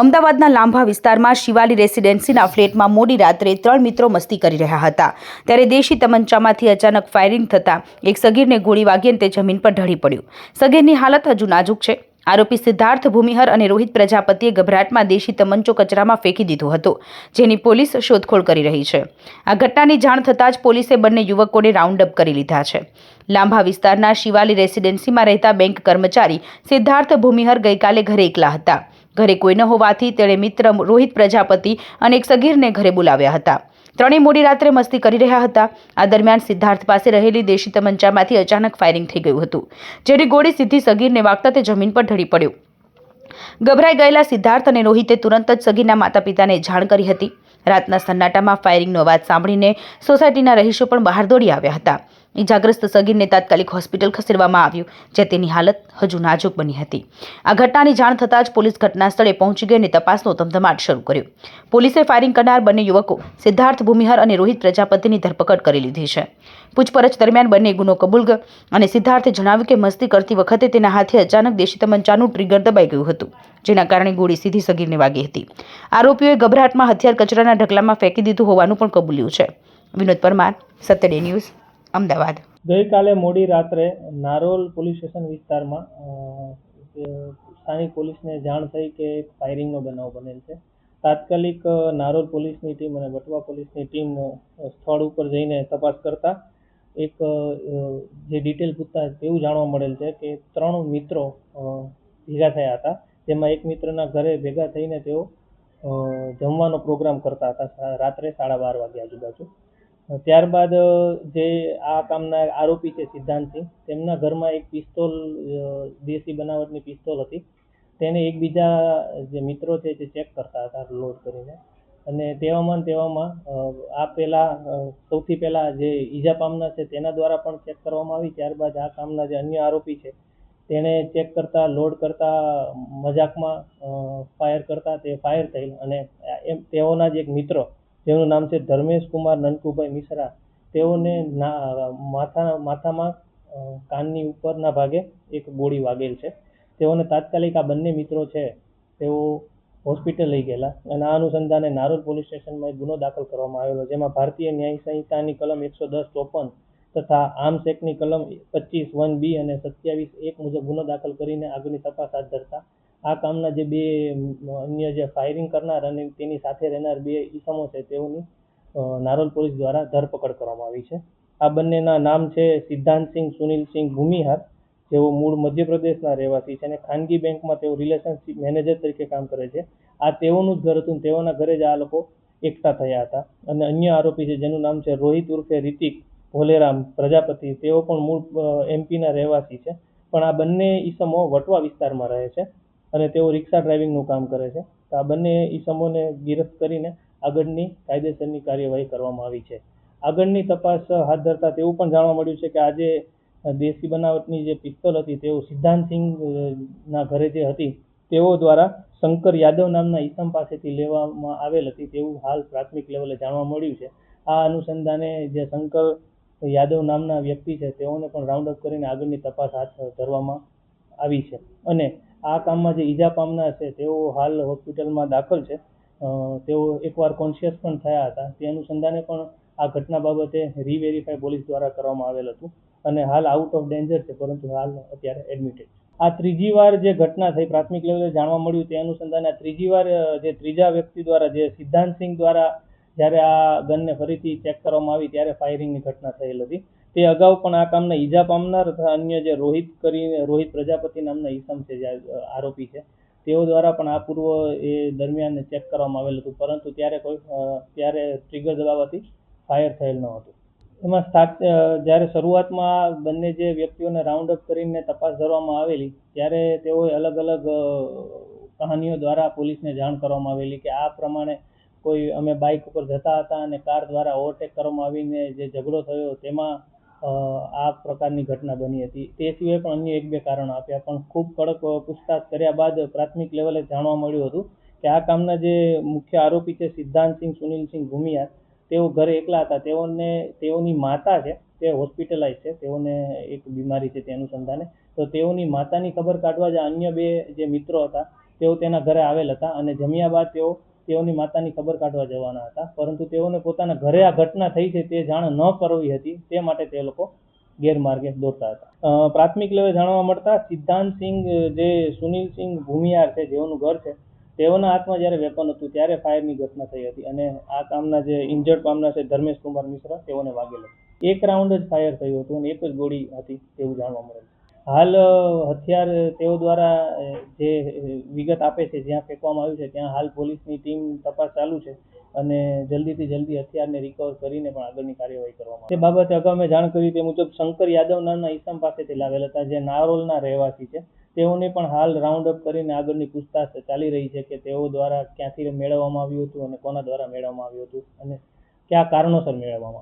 અમદાવાદના લાંભા વિસ્તારમાં શિવાલી રેસિડેન્સીના ફ્લેટમાં મોડી રાત્રે ત્રણ મિત્રો મસ્તી કરી રહ્યા હતા. ત્યારે દેશી તમંચામાંથી અચાનક ફાયરિંગ થતાં એક સગીરને ગોળી વાગીને તે જમીન પર ઢળી પડ્યું. સગીરની હાલત હજુ નાજુક છે. આરોપી સિદ્ધાર્થ ભૂમિહર અને રોહિત પ્રજાપતિએ ગભરાટમાં દેશી તમંચો કચરામાં ફેંકી દીધો હતો, જેની પોલીસ શોધખોળ કરી રહી છે. આ ઘટનાની જાણ થતાં જ પોલીસે બંને યુવકોને રાઉન્ડ અપ કરી લીધા છે. લાંભા વિસ્તારના શિવાલી રેસિડેન્સીમાં રહેતા બેંક કર્મચારી સિદ્ધાર્થ ભૂમિહર ગઈકાલે ઘરે એકલા હતા. ઘરે કોઈ ન હોવાથી તેણે મિત્ર રોહિત પ્રજાપતિ અને એક સગીરને ઘરે બોલાવ્યા હતા. ત્રણેય મોડી રાત્રે મસ્તી કરી રહ્યા હતા. આ દરમિયાન સિદ્ધાર્થ પાસે રહેલી દેશી તમંચામાંથી અચાનક ફાયરિંગ થઈ ગયું હતું, જેની ગોળી સીધી સગીરને વાગતા તે જમીન પર ઢળી પડ્યો. ગભરાઈ ગયેલા સિદ્ધાર્થ અને રોહિતે તુરંત જ સગીરના માતા પિતાને જાણ કરી હતી. રાતના સન્નાટામાં ફાયરિંગનો અવાજ સાંભળીને સોસાયટીના રહીશો પણ બહાર દોડી આવ્યા હતા. ઇજાગ્રસ્ત સગીરને તાત્કાલિક હોસ્પિટલ ખસેડવામાં આવ્યું જે તેની હાલત હજુ નાજુક બની હતી. આ ઘટનાની જાણ થતાં જ પોલીસ ઘટના સ્થળે પહોંચી ગઈ અને તપાસનો ધમધમાટ શરૂ કર્યો. પોલીસે ફાયરિંગ કરનાર બંને યુવકો સિદ્ધાર્થ ભૂમિહર અને રોહિત પ્રજાપતિની ધરપકડ કરી લીધી છે. પૂછપરછ દરમિયાન બંને ગુનો કબૂલ અને સિદ્ધાર્થે જણાવ્યું કે મસ્તી કરતી વખતે તેના હાથે અચાનક દેશી તમંચાનું ટ્રિગર દબાઈ ગયું હતું, જેના કારણે ગોળી સીધી સગીરને વાગી હતી. આરોપીઓએ ગભરાટમાં હથિયાર કચરાના ઢગલામાં ફેંકી દીધું હોવાનું પણ કબૂલ્યું છે. વિનોદ પરમાર, સત્યડે ન્યૂઝ. અમદાવાદ. ગઈકાલે મોડી રાત્રે નારોલ પોલીસ સ્ટેશન વિસ્તારમાં સ્થાનિક પોલીસને જાણ થઈ કે એક ફાયરિંગનો બનાવ બનેલ છે. તાત્કાલિક નારોલ પોલીસની ટીમ અને વટવા પોલીસની ટીમ સ્થળ ઉપર જઈને તપાસ કરતા એક જે ડિટેલ પૂછતા એવું જાણવા મળેલ છે કે ત્રણ મિત્રો ભેગા થયા હતા. જેમાં એક મિત્રના ઘરે ભેગા થઈને તેઓ જમવાનો પ્રોગ્રામ કરતા હતા રાત્રે સાડા બાર વાગ્યા આજુબાજુ. ત્યારબાદ જે આ કામના આરોપી છે સિદ્ધાંતસિંહ, તેમના ઘરમાં એક પિસ્તોલ દેશી બનાવટની પિસ્તોલ હતી. તેને એકબીજા, જે મિત્રો છે તે ચેક કરતા હતા, લોડ કરીને. અને તેવામાં તેવામાં આ પહેલા સૌથી પહેલા જે ઈજા પામનાર છે તેના દ્વારા પણ ચેક કરવામાં આવી. ત્યારબાદ આ કામના જે અન્ય આરોપી છે તેણે ચેક કરતા, લોડ કરતા, મજાકમાં ફાયર કરતા, તે ફાયર થયેલ. અને એમ, તેઓના જ એક મિત્ર જેનું નામ છે ધર્મેશ કુમાર નનકુભાઈ મિશ્રા. તેઓને માથા, માથામાં કાનની ઉપરના ભાગે એક ગોળી વાગેલ છે. તેઓને તાત્કાલિક આ બંને મિત્રો છે, તેઓ હોસ્પિટલ લઈ ગયેલા અને આ અનુસંધાને નારોલ પોલીસ સ્ટેશનમાં ગુનો દાખલ કરવામાં આવેલો, જેમાં ભારતીય ન્યાય સંહિતાની કલમ એકસો દસ ચોપન તથા આર્મ્સ એક્ટની કલમ પચીસ વન બી અને સત્યાવીસ એક મુજબ ગુનો દાખલ કરીને આગળની તપાસ હાથ ધરતા આ કામના જે બે અન્ય જે ફાયરિંગ કરનાર અને તેની સાથે રહેનાર બે ઈસમો છે, તેઓની નારોલ પોલીસ દ્વારા ધરપકડ કરવામાં આવી છે. આ બંનેના નામ છે સિદ્ધાંતસિંહ સુનિલસિંહ ભૂમિહાર, જેઓ મૂળ મધ્યપ્રદેશના રહેવાસી છે અને ખાનગી બેંકમાં તેઓ રિલેશનશિપ મેનેજર તરીકે કામ કરે છે. આ તેઓનું જ ઘર હતું તેઓના ઘરે જ આ લોકો એકઠા થયા હતા. અને અન્ય આરોપી છે, જેનું નામ છે રોહિત ઉર્ફે રિતિક ભોલેરામ, પ્રજાપતિ. તેઓ પણ મૂળ એમપીના રહેવાસી છે. પણ આ બંને ઈસમો વટવા વિસ્તારમાં રહે છે. અને તેઓ રિક્ષા ડ્રાઇવિંગનું કામ કરે છે. તો આ બંને ઈસમોને ગિરફ્ત કરીને આગળની કાયદેસરની કાર્યવાહી કરવામાં આવી છે. આગળની તપાસ હાથ ધરતા તેવું પણ જાણવા મળ્યું છે કે આજે દેશી બનાવટની જે પિસ્તોલ હતી, તેઓ સિદ્ધાંતસિંહ ના ઘરે જે હતી, તેઓ દ્વારા શંકર યાદવ નામના ઈસમ પાસેથી લેવામાં આવેલ હતી તેવું હાલ પ્રાથમિક લેવલે જાણવા મળ્યું છે. આ અનુસંધાને જે શંકર યાદવ નામના વ્યક્તિ છે, તેઓને પણ રાઉન્ડ અપ કરીને આગળની તપાસ હાથ ધરવામાં આવી છે. અને આ કામમાં જે ઈજા પામનાર છે, તેઓ હાલ હોસ્પિટલમાં દાખલ છે. તેઓ એકવાર કોન્શિયસ પણ થયા હતા. તે અનુસંધાને પણ આ ઘટના બાબતે રીવેરીફાઈ પોલીસ દ્વારા કરવામાં આવેલ હતું અને હાલ આઉટ ઓફ ડેન્જર છે, પરંતુ હાલ અત્યારે એડમિટેડ આ ત્રીજી વાર જે ઘટના થઈ પ્રાથમિક લેવલે જાણવા મળ્યું, તે અનુસંધાને ત્રીજી વાર જે ત્રીજા વ્યક્તિ દ્વારા, જે સિદ્ધાંત સિંહ દ્વારા જ્યારે આ ગનને ફરીથી ચેક કરવામાં આવી, ત્યારે ફાયરિંગની ઘટના થયેલ હતી. તે અગાઉ પણ આ કામના ઈજા પામનાર તથા અન્ય જે રોહિત કરીને, રોહિત પ્રજાપતિ નામના ઈસમ છે જે આરોપી છે, તેઓ દ્વારા પણ આ પૂર્વ એ દરમિયાન ચેક કરવામાં આવેલ હતું. પરંતુ ત્યારે કોઈ ત્યારે ટ્રિગર દબાવવાથી ફાયર થયેલ ન હતું. એમાં સ્ટાર્ટ જ્યારે શરૂઆતમાં બંને જે વ્યક્તિઓને રાઉન્ડ અપ કરીને તપાસ ધરવામાં આવેલી, ત્યારે તેઓએ અલગ અલગ કહાનીઓ દ્વારા પોલીસને જાણ કરવામાં આવેલી કે આ પ્રમાણે કોઈ અમે બાઇક ઉપર જતા હતા અને કાર દ્વારા ઓવરટેક કરવામાં આવીને જે ઝઘડો થયો, તેમાં આ પ્રકારની ઘટના બની હતી. તે સિવાય પણ અન્ય એક બે કારણો આપ્યા, પણ ખૂબ કડક પૂછતાછ કર્યા બાદ પ્રાથમિક લેવલે જાણવા મળ્યું હતું કે આ કામના જે મુખ્ય આરોપી છે સિદ્ધાંતસિંહ સુનિલસિંહ ભૂમિયા, તેઓ ઘરે એકલા હતા. તેઓને, તેઓની માતા છે, તે હોસ્પિટલાઇઝ છે. તેઓને એક બીમારી છે તે અનુસંધાને. તો તેઓની માતાની ખબર કાઢવા જે અન્ય બે જે મિત્રો હતા, તેઓ તેના ઘરે આવેલ હતા અને જમ્યા બાદ તેઓ તેઓની માતાની ખબર કાઢવા જવાના હતા. પરંતુ તેઓને પોતાના ઘરે આ ઘટના થઈ છે તે જાણ ન કરવી હતી. તે માટે તે લોકો ગેરમાર્ગે દોરતા હતા. પ્રાથમિક લેવલે જાણવા મળતા સિદ્ધાંતસિંહ જે સુનિલસિંહ ભૂમિયાર છે, જેઓનું ઘર છે, તેઓના હાથમાં જ્યારે વેપન હતું, ત્યારે ફાયરની ઘટના થઈ હતી. અને આ કામના જે ઇન્જર્ડ પામનાર છે, ધર્મેશ કુમાર મિશ્રા, તેઓને વાગેલો. એક રાઉન્ડ જ ફાયર થયું હતું અને એક જ ગોળી હતી તેવું જાણવા મળે છે. હાલ હથિયાર તેઓ દ્વારા જે વિગત આપે છે, જ્યાં ફેંકવામાં આવ્યું છે, ત્યાં હાલ પોલીસની ટીમ તપાસ ચાલુ છે અને જલ્દીથી જલ્દી હથિયારને રિકવર કરીને પણ આગળની કાર્યવાહી કરવામાં આવશે. તે બાબતે અગાઉ મેં જાણ કરી તે મુજબ શંકર યાદવ નામના ઈસમ પાસેથી લાવેલ હતા, જે નારોલના રહેવાસી છે તેઓને પણ હાલ રાઉન્ડ અપ કરીને આગળની પૂછતાછ ચાલી રહી છે કે તેઓ દ્વારા ક્યાંથી મેળવવામાં આવ્યું હતું અને કોના દ્વારા મેળવવામાં આવ્યું હતું અને કયા કારણોસર મેળવવામાં આવ્યું